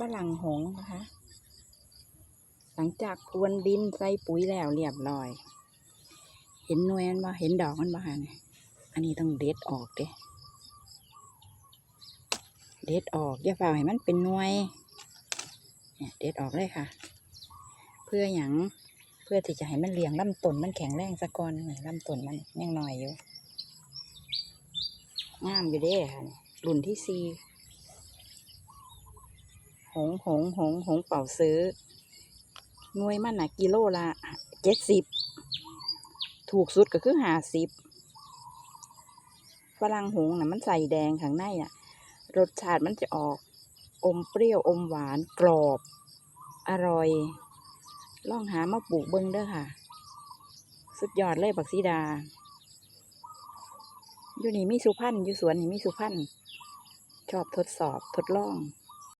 ฝรั่งหงนะคะ หลังจากพรวนดินใส่ปุ๋ยแล้วเรียบร้อย เห็นหน่วยมันบ่เห็นดอกมันบ่ฮะเนี่ยอันนี้ต้องเด็ดออกเด้เด็ดออกอย่าเฝ้าให้มันเป็นหน่วยเนี่ยเด็ดออกเลยค่ะ เพื่ออย่างเพื่อที่จะให้มันเลี้ยงลำต้นมันแข็งแรงสะก่อนหน่อยลำต้นมันยังน้อยอยู่งามอยู่เด้ค่ะรุ่นที่สี่ หงหงหงหงเป่าซื้อหน่วยมันนะกิโลละเจ็ดสิบถูกสุดก็คือห้าสิบฝรั่งหงน่ะมันใส่แดงข้างในน่ะรสชาติมันจะออก อมเปรี้ยวอมหวานกรอบ อร่อย ลองหามาปลูกเบิ้งเด้อค่ะ สุดยอดเลยบักซีดา อยู่นี่มีสุพรรณอยู่สวนนี่มีสุพรรณชอบทดสอบทดลอง